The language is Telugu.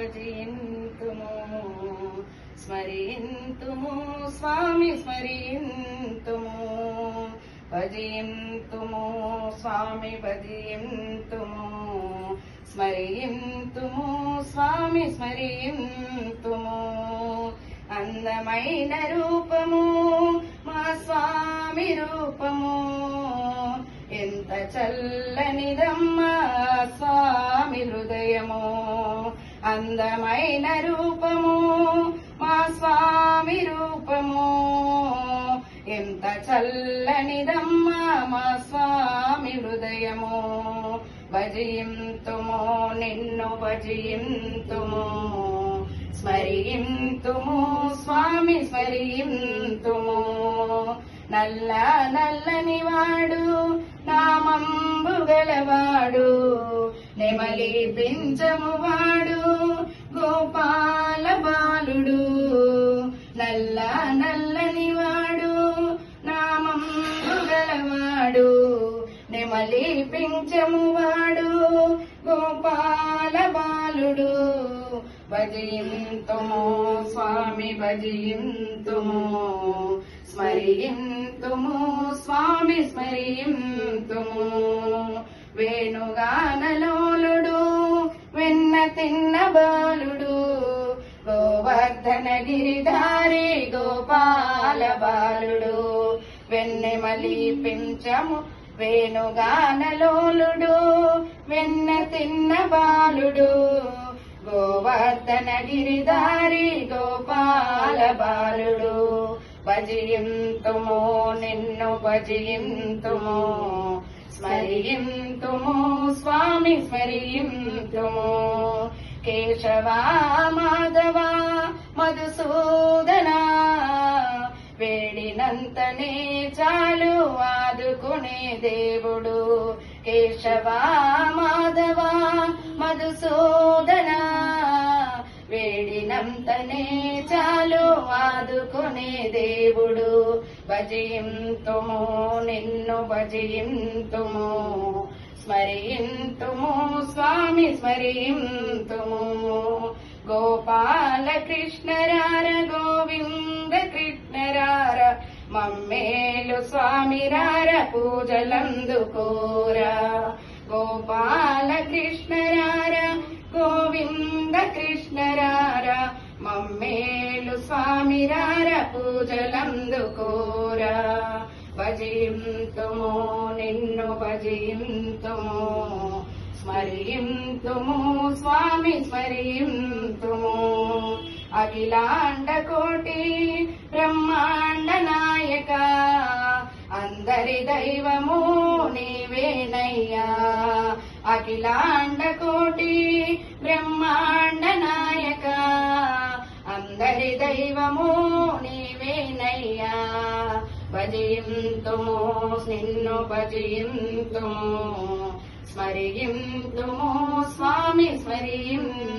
భజయంతుము స్మరింతుము స్వామి స్మరింతుము భజయంతుము స్వామి భజయంతుము స్మరింతుము స్వామి స్మరింతుము. అందమైన రూపము మా స్వామి రూపము. ఎంత చల్లనిదమ్మా స్వామి హృదయము. అందమైన రూపము మా స్వామి రూపము. ఎంత చల్లనిదమ్మా మా స్వామి హృదయము. భజయింతుము నిన్ను భజయింతుము స్మరింతుము స్వామి స్మరింతుము. నల్ల నల్లని వాడు నామంబు గలవాడు నెమలి పింఛము వాడు గోపాల బాలుడు. నల్ల నల్లని వాడు నామంబు గలవాడు నెమలి పింఛము వాడు గోపాల బాలుడు. భజయింతుము స్వామి భజయింతుము స్మరింతుము స్వామి స్మరింతుము. వేణుగానలోలుడు వెన్న తిన్న బాలుడు గోవర్ధన గిరిధారి గోపాల బాలుడు. వెన్నెమలి పించము వేణుగానలోలుడు వెన్న తిన్న బాలుడు. గోవర్ధన గిరిధారి గోపాల బాలుడు. భజయింతుము నిన్ను భజయింతుము స్మరింతుము స్వామి స్మరింతుము కేశవా మాధవ మధుసూదన వేడినంతనే చాలు ఆదుకునే దేవుడు. కేశవా మాధవ మధుసూదనా వేడినంతనే చాలు ఆదుకునే దేవుడు. భజయింతుము నిన్ను భజయింతుము స్మరింతుము స్వామి స్మరింతుము. గోపాల కృష్ణరార గోవింద కృష్ణరార మమ్మేలు స్వామి రార పూజలందుకోరా గోపాల కృష్ణరార గోవింద కృష్ణరార మమ్మేలు స్వామి రార పూజలందుకోరా భజింతుము నిన్ను భజింతుము స్మరింతుము స్వామి స్మరింతుము. అఖిలాండ కోటి బ్రహ్మాండ నాయక అందరి దైవము నీవేనయ్యా. అఖిలాండ కోటి బ్రహ్మాండ నాయక. అందరి దైవము నీవేనయ్యా భజయింతుము నిన్ను భజయింతుము స్మరింతుము స్వామి స్మరింతుము